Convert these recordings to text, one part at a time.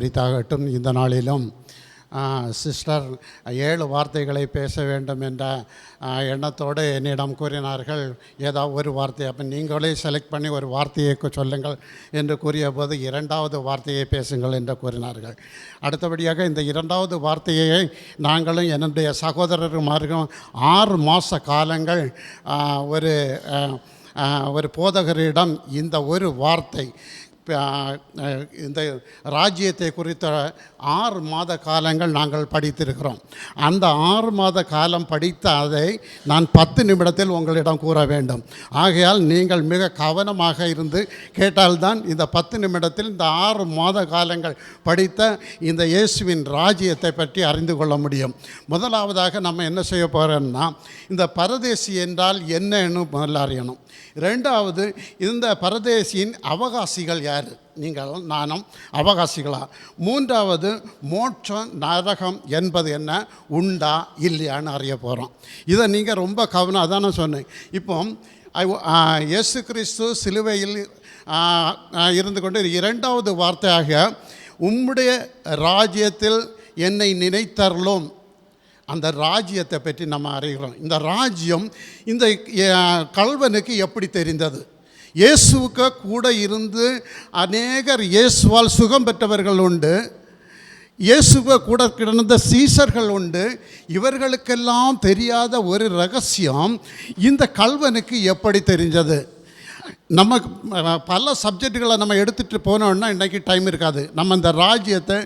குறித்தாகட்டும் இந்த நாளிலும். சிஸ்டர் ஏழு வார்த்தைகளை பேச வேண்டும் என்ற எண்ணத்தோடு என்னிடம் கூறினார்கள். ஏதாவது ஒரு வார்த்தை அப்போ நீங்களே செலக்ட் பண்ணி ஒரு வார்த்தையை சொல்லுங்கள் என்று கூறிய போது இரண்டாவது வார்த்தையை பேசுங்கள் என்று கூறினார்கள். அடுத்தபடியாக இந்த இரண்டாவது வார்த்தையை நாங்களும் என்னுடைய சகோதரருமார்களும் ஆறு மாத காலங்கள் ஒரு ஒரு போதகரிடம் இந்த ஒரு வார்த்தை இந்த ராஜ்யத்தை குறித்த ஆறு மாத காலங்கள் நாங்கள் படித்திருக்கிறோம். அந்த ஆறு மாத காலம் படித்த அதை நான் பத்து நிமிடத்தில் உங்களிடம் கூற வேண்டும். ஆகையால் நீங்கள் மிக கவனமாக இருந்து கேட்டால்தான் இந்த பத்து நிமிடத்தில் இந்த ஆறு மாத காலங்கள் படித்த இந்த இயேசுவின் ராஜ்யத்தை பற்றி அறிந்து கொள்ள முடியும். முதலாவதாக நம்ம என்ன செய்ய போகிறோம்னா இந்த பரதேசி என்றால் என்னன்னு முதல்ல அறியணும். ரெண்டாவது இந்த பரதேசியின் அவகாசிகள் யார்? நீங்கள் நானும் அவகாசிகளா? மூன்றாவது மோட்சம் நரகம் என்பது என்ன? உண்டா? இல்லையான்னு அறிய போகிறோம் இதை நீங்கள் ரொம்ப கவனம் அதான் சொன்னேன். இப்போ இயேசு கிறிஸ்து சிலுவையில் இருந்து கொண்டு இரண்டாவது வார்த்தையாக உம்முடைய ராஜ்யத்தில் என்னை நினைத்தரலும் அந்த ராஜ்யத்தை பற்றி நம்ம அறிகிறோம். இந்த ராஜ்யம் இந்த கல்வனுக்கு எப்படி தெரிந்தது? இயேசுவுக்கு கூட இருந்து அநேகர் இயேசுவால் சுகம் பெற்றவர்கள் உண்டு. இயேசுவை கூட கிடந்த சீசர்கள் உண்டு. இவர்களுக்கெல்லாம் தெரியாத ஒரு ரகசியம் இந்த கல்வனுக்கு எப்படி தெரிஞ்சது? நம்ம பல சப்ஜெக்டுகளை நம்ம எடுத்துகிட்டு போனோம்னா இன்றைக்கி டைம் இருக்காது. நம்ம இந்த ராஜ்யத்தை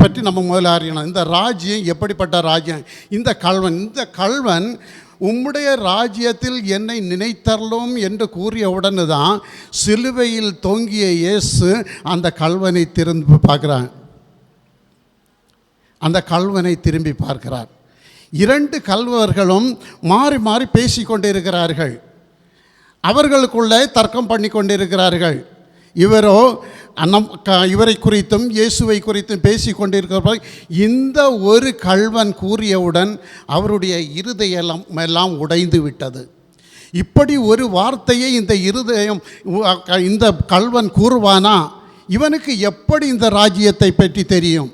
பற்றி நம்ம முதல்ல அறியணும். இந்த ராஜ்யம் எப்படிப்பட்ட ராஜ்யம்? இந்த கல்வன் இந்த கல்வன் உம்முடைய ராஜ்யத்தில் என்னை நினைத்தரலும் என்று கூறிய உடனே தான் சிலுவையில் தொங்கிய இயேசு அந்த கல்வனை திரும்பி பார்க்குறான் அந்த கல்வனை திரும்பி பார்க்கிறார். இரண்டு கல்வர்களும் மாறி மாறி பேசிக்கொண்டு இருக்கிறார்கள் அவர்களுக்குள்ளே தர்க்கம் பண்ணி கொண்டிருக்கிறார்கள். இவரோ நம் க- இவரை குறித்தும் இயேசுவை குறித்தும் பேசி கொண்டிருக்கிறபோது இந்த ஒரு கல்வன் கூறியவுடன் அவருடைய இருதயம் எல்லாம் உடைந்து விட்டது. இப்படி ஒரு வார்த்தையை இந்த இருதயம் இந்த கல்வன் கூறுவானா? இவனுக்கு எப்படி இந்த ராஜ்யத்தை பற்றி தெரியும்?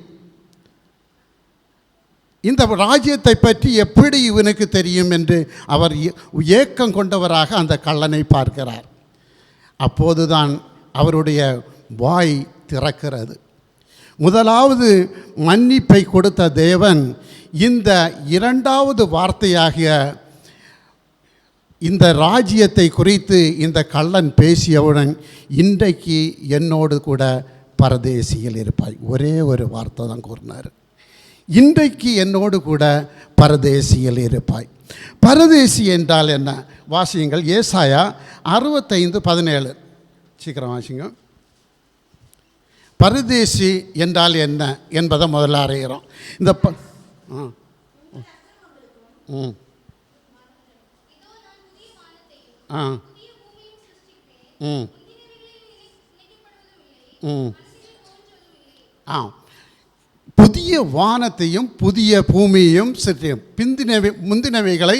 இந்த ராஜ்யத்தை பற்றி எப்படி இவனுக்கு தெரியும் என்று அவர் ஏக்கம் கொண்டவராக அந்த கள்ளனை பார்க்கிறார். அப்போதுதான் அவருடைய வாய் திறக்கிறது. முதலாவது மன்னிப்பை கொடுத்த தேவன் இந்த இரண்டாவது வார்த்தையாகிய இந்த ராஜ்யத்தை குறித்து இந்த கள்ளன் பேசியவுடன் இன்றைக்கு என்னோடு கூட பரதேசியில் இருப்பாய். ஒரே ஒரு வார்த்தை தான் கூறினார். இன்றைக்கு என்னோடு கூட பரதேசியில் இருப்பாய். பரதேசி என்றால் என்ன? வாசியுங்கள். ஏசாயா அறுபத்தைந்து பதினேழு. சீக்கிரம் வாசிங்க. பரதேசி என்றால் என்ன என்பதை முதல்ல அறையிறோம் இந்த ப ஆ. ம். ஆ. ம். ம். ஆ. புதிய வானத்தையும் புதிய பூமியையும் சிற்றியும். பிந்தினவை முந்தினவைகளை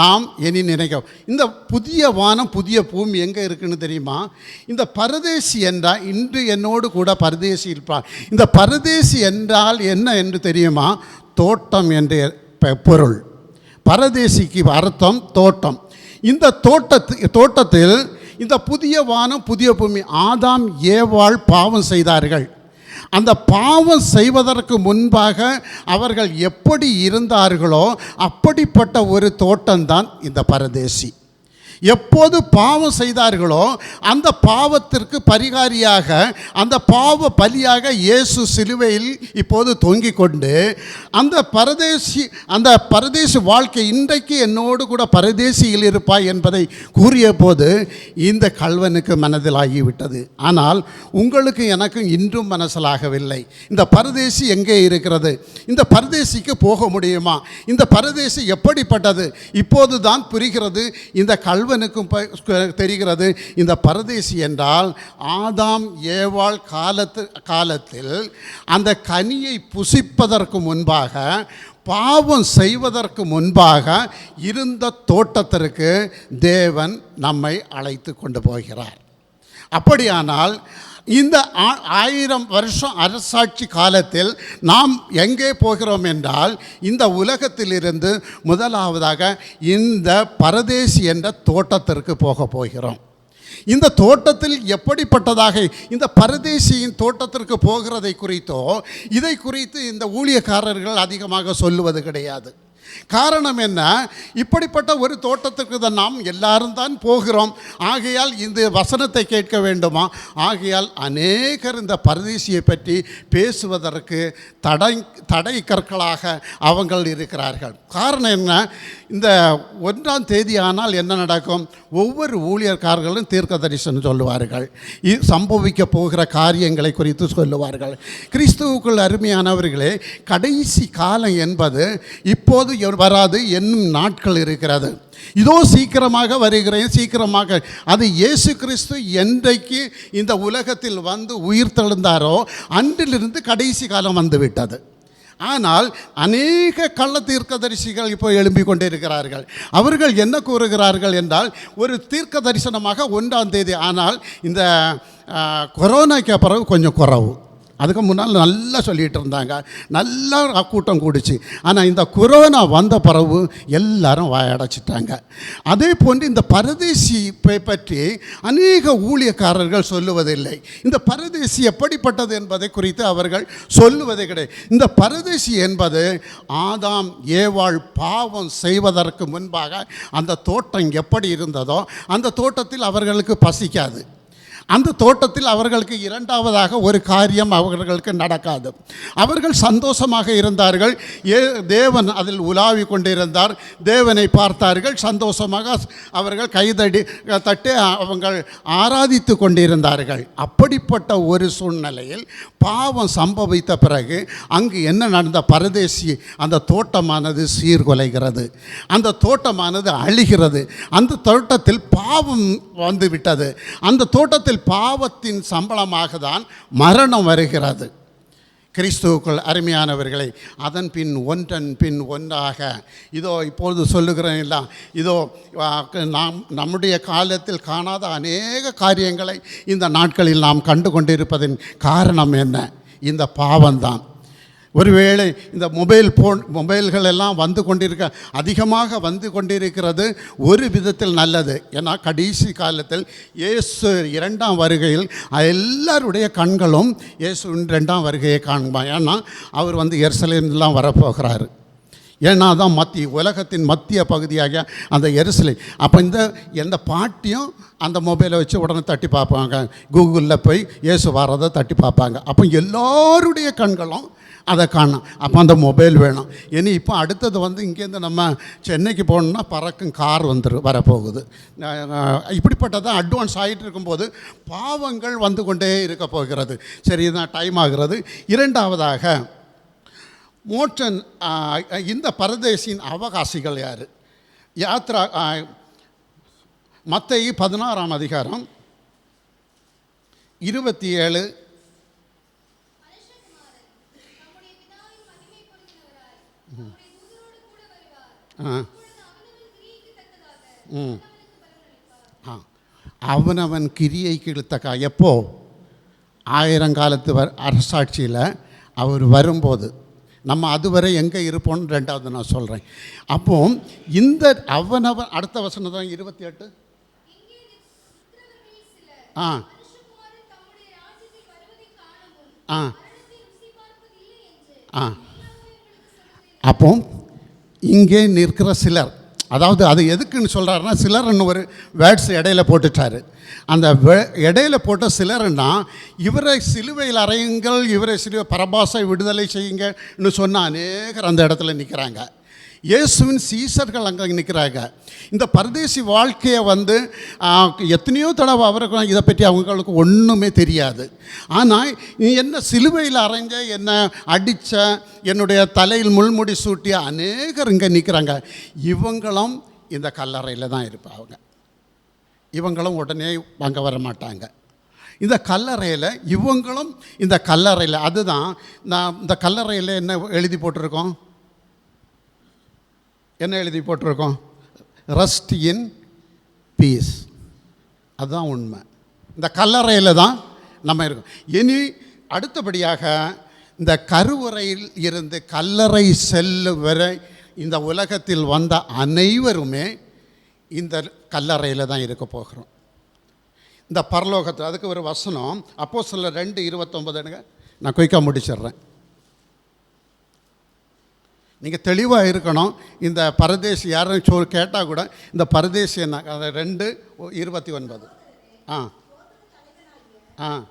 நாம் இனி நினைக்க இந்த புதிய வானம் புதிய பூமி எங்கே இருக்குன்னு தெரியுமா? இந்த பரதேசி என்றால் இன்று என்னோடு கூட பரதேசி இருப்பார் இந்த பரதேசி என்றால் என்ன என்று தெரியுமா? தோட்டம் என்ற பொருள். பரதேசிக்கு அர்த்தம் தோட்டம். இந்த தோட்டத்து தோட்டத்தில் இந்த புதிய வானம் புதிய பூமி ஆதாம் ஏவாள் பாவம் செய்தார்கள். அந்த பாவம் செய்வதற்கு முன்பாக அவர்கள் எப்படி இருந்தார்களோ அப்படிப்பட்ட ஒரு தோட்டம்தான் இந்த பரதேசி. எப்போது பாவம் செய்தார்களோ அந்த பாவத்திற்கு பரிகாரியாக அந்த பாவ பலியாக இயேசு சிலுவையில் இப்போது தொங்கிக் கொண்டு அந்த பரதேசி அந்த பரதேசி வாழ்க்கை இன்றைக்கு என்னோடு கூட பரதேசியில் இருப்பாய் என்பதை கூறிய போது இந்த கல்வனுக்கு மனதில் ஆகிவிட்டது. ஆனால் உங்களுக்கு எனக்கும் இன்றும் மனசிலாகவில்லை. இந்த பரதேசி எங்கே இருக்கிறது? இந்த பரதேசிக்கு போக முடியுமா? இந்த பரதேசி எப்படிப்பட்டது? இப்போது தான் புரிகிறது இந்த கல்வ ப- தெரிகிறது. இந்த பரதேசி என்றால் ஆதாம் ஏவாள் காலத்து காலத்தில் அந்த கனியை புசிப்பதற்கு முன்பாக பாவம் செய்வதற்கு முன்பாக இருந்த தோட்டத்திற்கு தேவன் நம்மை அழைத்து கொண்டு போகிறார். அப்படியானால் இந்த ஆ- ஆயிரம் வருஷம் அரசாட்சி காலத்தில் நாம் எங்கே போகிறோம் என்றால் இந்த உலகத்திலிருந்து முதலாவதாக இந்த பரதேசி என்ற தோட்டத்திற்கு போக போகிறோம். இந்த தோட்டத்தில் எப்படிப்பட்டதாக இந்த பரதேசியின் தோட்டத்திற்கு போகிறதை குறித்தோ இதை குறித்து இந்த ஊழியக்காரர்கள் அதிகமாக சொல்லுவது கிடையாது. காரணம் என்ன? இப்படிப்பட்ட ஒரு தோட்டத்துக்கு தான் நாம் எல்லாரும் தான் போகிறோம். ஆகையால் இந்த வசனத்தை கேட்க வேண்டுமா? ஆகையால் அநேகர் இந்த பரதேசியை பற்றி பேசுவதற்கு தடை தடை கற்களாக அவங்கள் இருக்கிறார்கள். காரணம் என்ன? இந்த ஒன்றாம் தேதி ஆனால் என்ன நடக்கும்? ஒவ்வொரு ஊழியர்காரர்களும் தீர்க்க தரிசனம் சொல்லுவார்கள். சம்பவிக்க போகிற காரியங்களை குறித்து சொல்லுவார்கள். கிறிஸ்துவுக்குள் அருமையானவர்களே கடைசி காலம் என்பது இப்போது எ- வராது என்னும் நாட்கள் இருக்கிறது. இதோ சீக்கிரமாக வருகிறேன் சீக்கிரமாக. அது இயேசு கிறிஸ்து என்றைக்கு இந்த உலகத்தில் வந்து உயிர் தெழுந்தாரோ அன்றிலிருந்து கடைசி காலம் வந்துவிட்டது. ஆனால் அநேக கள்ள தீர்க்கதரிசிகள் இப்போ எழும்பிக் கொண்டிருக்கிறார்கள். அவர்கள் என்ன கூறுகிறார்கள் என்றால் ஒரு தீர்க்க தரிசனமாக ஒன்றாம் தேதி ஆனால் இந்த கொரோனாக்கு பிறகு கொஞ்சம் குறவு. அதுக்கு முன்னால் நல்லா சொல்லிகிட்டு இருந்தாங்க நல்லா கூட்டம் கூடிச்சு. ஆனால் இந்த கொரோனா வந்த பிறகு எல்லாரும் வாயடைச்சிட்டாங்க. அதே போன்று இந்த பரதேசி பற்றி அநேக ஊழியக்காரர்கள் சொல்லுவதில்லை. இந்த பரதேசி எப்படிப்பட்டது என்பதை குறித்து அவர்கள் சொல்லுவதே கிடையாது. இந்த பரதேசி என்பது ஆதாம் ஏவாள் பாவம் செய்வதற்கு முன்பாக அந்த தோட்டம் எப்படி இருந்ததோ அந்த தோட்டத்தில் அவர்களுக்கு பசிக்காது. அந்த தோட்டத்தில் அவர்களுக்கு இரண்டாவதாக ஒரு காரியம் அவர்களுக்கு நடக்காது. அவர்கள் சந்தோஷமாக இருந்தார்கள். ஏ தேவன் அதில் உலாவி கொண்டிருந்தார். தேவனை பார்த்தார்கள். சந்தோஷமாக அவர்கள் கைதடி தட்டி அவங்கள் ஆராதித்து கொண்டிருந்தார்கள். அப்படிப்பட்ட ஒரு சூழ்நிலையில் பாவம் சம்பவித்த பிறகு அங்கு என்ன நடந்த பரதேசி அந்த தோட்டமானது சீர்குலைகிறது. அந்த தோட்டமானது அழிகிறது. அந்த தோட்டத்தில் பாவம் வந்துவிட்டது. அந்த தோட்டத்தில் பாவத்தின் சம்பளமாக தான் மரணம் வருகிறது. கிறிஸ்துவுக்குள் அருமையானவர்களை அதன் பின் ஒன்றன் பின் ஒன்றாக இதோ இப்பொழுது சொல்லுகிறேன் எல்லாம் இதோ நாம் நம்முடைய காலத்தில் காணாத அநேக காரியங்களை இந்த நாட்களில் நாம் கண்டு கொண்டிருப்பதின் காரணம் என்ன? இந்த பாவம்தான். ஒருவேளை இந்த மொபைல் ஃபோன் மொபைல்கள் எல்லாம் வந்து கொண்டிருக்க அதிகமாக வந்து கொண்டிருக்கிறது ஒரு விதத்தில் நல்லது. ஏன்னா கடைசி காலத்தில் இயேசு இரண்டாம் வருகையில் எல்லாருடைய கண்களும் இயேசுவின் ரெண்டாம் வருகையை காண்பான் ஏன்னா அவர் வந்து எருசலேம்லாம் வரப்போகிறாரு. ஏன்னா தான் மத்திய உலகத்தின் மத்திய பகுதியாக அந்த எரிசலை அப்போ இந்த எந்த பாட்டியும் அந்த மொபைலை வச்சு உடனே தட்டி பார்ப்பாங்க. கூகுளில் போய் இயேசு வரதை தட்டி பார்ப்பாங்க. அப்போ எல்லோருடைய கண்களும் அதை காணும். அப்போ அந்த மொபைல் வேணும். இனி இப்போ அடுத்தது வந்து இங்கேருந்து நம்ம சென்னைக்கு போகணுன்னா பறக்கும் கார் வந்துரு வரப்போகுது. இப்படிப்பட்டதான் அட்வான்ஸ் ஆகிட்டு இருக்கும்போது பாவங்கள் வந்து கொண்டே இருக்க போகிறது. சரி இதுதான் டைம் ஆகிறது. இரண்டாவதாக மோட்சன் இந்த பரதேசின் அவகாசிகள் யார்? யாத்ரா மத்தேயு பதினாறாம் அதிகாரம் இருபத்தி ஏழு ஆ ம் ஆ அவனவன் கிரியைக்கு இழுத்தக்கா எப்போ? ஆயிரங்காலத்து வ அரசாட்சியில் அவர் வரும்போது. நம்ம அதுவரை எங்கே இருப்போம்னு ரெண்டாவது நான் சொல்கிறேன் அப்போ இந்த அவனவன் அடுத்த வசனம் தான் இருபத்தி எட்டு ஆ. ஆ. ஆ. அப்போ இங்கே நிற்கிற சிலர் அதாவது அது எதுக்குன்னு சொல்கிறாருன்னா சிலர்னு ஒரு வேர்ட்ஸ் இடையில போட்டுட்டாரு. அந்த வே- இடையில போட்ட சிலர்னா இவரை சிலுவையில் அறையுங்கள் இவரை சிலுவை பரபாசை விடுதலை செய்யுங்கன்னு சொன்ன அநேகர் அந்த இடத்துல நிற்கிறாங்க இயேசுவின் சீசர்கள் அங்கே நிற்கிறாங்க இந்த பரதேசி வாழ்க்கையை வந்து எத்தனையோ தடவை அவருக்கு இதை பற்றி அவங்களுக்கு ஒன்றுமே தெரியாது. ஆனால் நீ என்ன சிலுவையில் அரைஞ்ச என்ன அடித்த என்னுடைய தலையில் முள்முடி சூட்டிய அநேகர் இங்கே நிற்கிறாங்க இவங்களும் இந்த கல்லறையில் தான் இருப்பாங்க. இவங்களும் உடனே அங்கே வர மாட்டாங்க. இந்த கல்லறையில் இவங்களும் இந்த கல்லறையில் அதுதான் நான் இந்த கல்லறையில் என்ன எழுதி போட்டிருக்கோம்? என்ன எழுதி போட்டிருக்கோம்? ரஸ்ட் இன் பீஸ் அதுதான் உண்மை. இந்த கல்லறையில் தான் நம்ம இருக்கோம். இனி அடுத்தபடியாக இந்த கருவறையில் இருந்து கல்லறை செல்லும் வரை இந்த உலகத்தில் வந்த அனைவருமே இந்த கல்லறையில் தான் இருக்க போகிறோம். இந்த பரலோகத்தில் அதுக்கு ஒரு வசனம் அப்போ சில ரெண்டு இருபத்தொம்பதுங்க நான் குயிக்காக முடிச்சிடுறேன். நீங்கள் தெளிவாக இருக்கணும். இந்த பரதேசி யாரும் சொல் கேட்டால் கூட இந்த பரதேசி என்ன? அது ரெண்டு இருபத்தி ஒன்பது. ஆ. ஆ.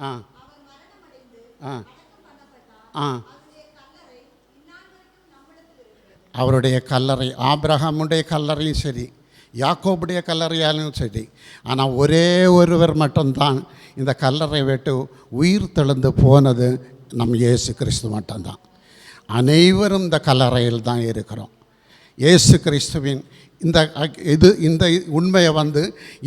ஆ. ஆ. ஆ. அவருடைய கல்லறை ஆபிரகாமுடைய கல்லறையும் சரி. யாக்கோபுடைய கல்லறையாலும் சரி. ஆனால் ஒரே ஒருவர் மட்டும்தான் இந்த கல்லறை விட்டு உயிர் தெழுந்து போனது நம் இயேசு கிறிஸ்து மட்டும்தான். அனைவரும் இந்த கல்லறையில் தான் இருக்கிறோம். இயேசு கிறிஸ்துவின் இந்த இது இந்த உண்மையை வந்து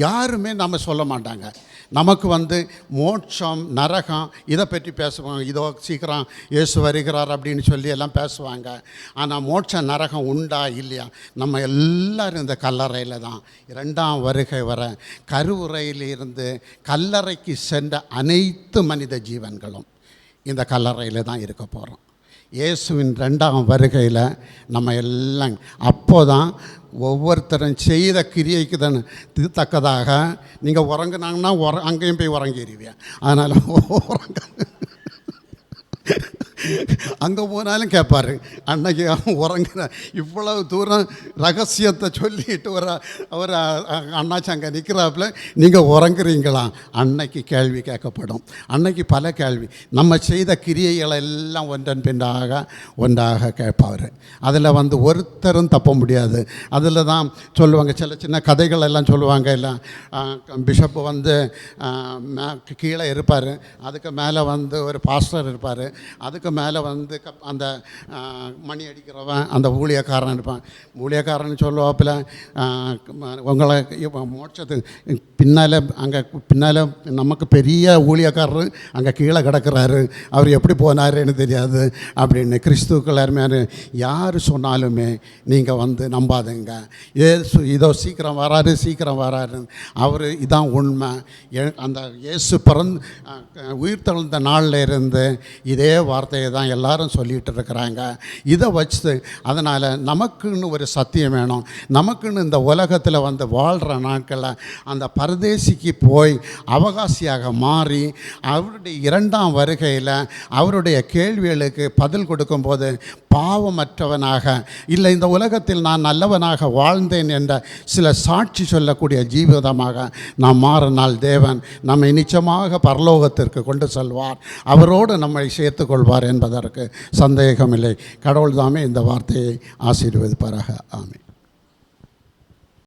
யாருமே நம்ம சொல்ல மாட்டாங்க. நமக்கு வந்து மோட்சம் நரகம் இதை பற்றி பேசுவாங்க. இதோ சீக்கிரம் இயேசு வருகிறார் அப்படின்னு சொல்லி எல்லாம் பேசுவாங்க. ஆனால் மோட்ச நரகம் உண்டா இல்லையா? நம்ம எல்லாரும் இந்த கல்லறையில் தான். இரண்டாம் வருகை வர கருவுறையில் இருந்து கல்லறைக்கு சென்ற அனைத்து மனித ஜீவன்களும் இந்த கல்லறையில் தான் இருக்க போகிறோம் இயேசுவின் ரெண்டாம் வருகையில் நம்ம எல்லாம் அப்போ தான் ஒவ்வொருத்தரும் செய்த கிரியைக்கு தான் தக்கதாக. நீங்கள் உறங்குனாங்கன்னா உற அங்கேயும் போய் உறங்கிடுவீங்க அதனால் உறங்க. அங்கே போனாலும் கேட்பாரு அன்னைக்கு அவன் உறங்குற இவ்வளவு தூரம் ரகசியத்தை சொல்லிட்டு ஒரு ஒரு அண்ணாச்சி அங்கே நிற்கிறாப்புல நீங்கள் உறங்குறீங்களா? அன்னைக்கு கேள்வி கேட்கப்படும். அன்னைக்கு பல கேள்வி. நம்ம செய்த கிரியைகளை எல்லாம் ஒன்றன் பின்னாக ஒன்றாக கேட்பார். அதில் வந்து ஒருத்தரும் தப்ப முடியாது. அதில் தான் சொல்லுவாங்க சில சின்ன கதைகள் எல்லாம் சொல்லுவாங்க எல்லாம் பிஷப் வந்து கீழே இருப்பார். அதுக்கு மேலே வந்து ஒரு பாஸ்டர் இருப்பார். அதுக்கு மேலே வந்து கப்- அந்த மணி அடிக்கிறவன் அந்த ஊழியக்காரன் இருப்பான். ஊழியக்காரன் சொல்லுவாப்பில் உங்களை இப்ப மோட்சத்துக்கு பின்னால் அங்கே பின்னால் நமக்கு பெரிய ஊழியக்காரர் அங்கே கீழே கிடக்கிறாரு அவர் எப்படி போனாருன்னு தெரியாது அப்படின்னு கிறிஸ்துக்கள் அருமையான யார் சொன்னாலுமே நீங்கள் வந்து நம்பாதுங்க ஏசு இதோ சீக்கிரம் வராரு சீக்கிரம் வராரு அவர் இதான் உண்மை அந்த இயேசு பிறந்து உயிர் தழுந்த நாளில் இருந்து இதே வார்த்தையை தான் எல்லாரும் சொல்லிகிட்டு இருக்கிறாங்க இதை வச்சு அதனால் நமக்குன்னு ஒரு சத்தியம் வேணும். நமக்குன்னு இந்த உலகத்தில் வந்து வாழ்கிற நாட்களில் அந்த பரதேசிக்கு போய் அவகாசியாக மாறி அவருடைய இரண்டாம் வருகையில் அவருடைய கேள்விகளுக்கு பதில் கொடுக்கும்போது பாவமற்றவனாக இல்லை இந்த உலகத்தில் நான் நல்லவனாக வாழ்ந்தேன் என்ற சில சாட்சி சொல்லக்கூடிய ஜீவிதமாக நாம் மாறினால் தேவன் நம்மை நிச்சயமாக பரலோகத்திற்கு கொண்டு செல்வார். அவரோடு நம்மை சேர்த்துக்கொள்வார் என்பதற்கு சந்தேகமில்லை. கடவுள் தாமே இந்த வார்த்தையை ஆசீர்வதிப்பாராக. ஆம்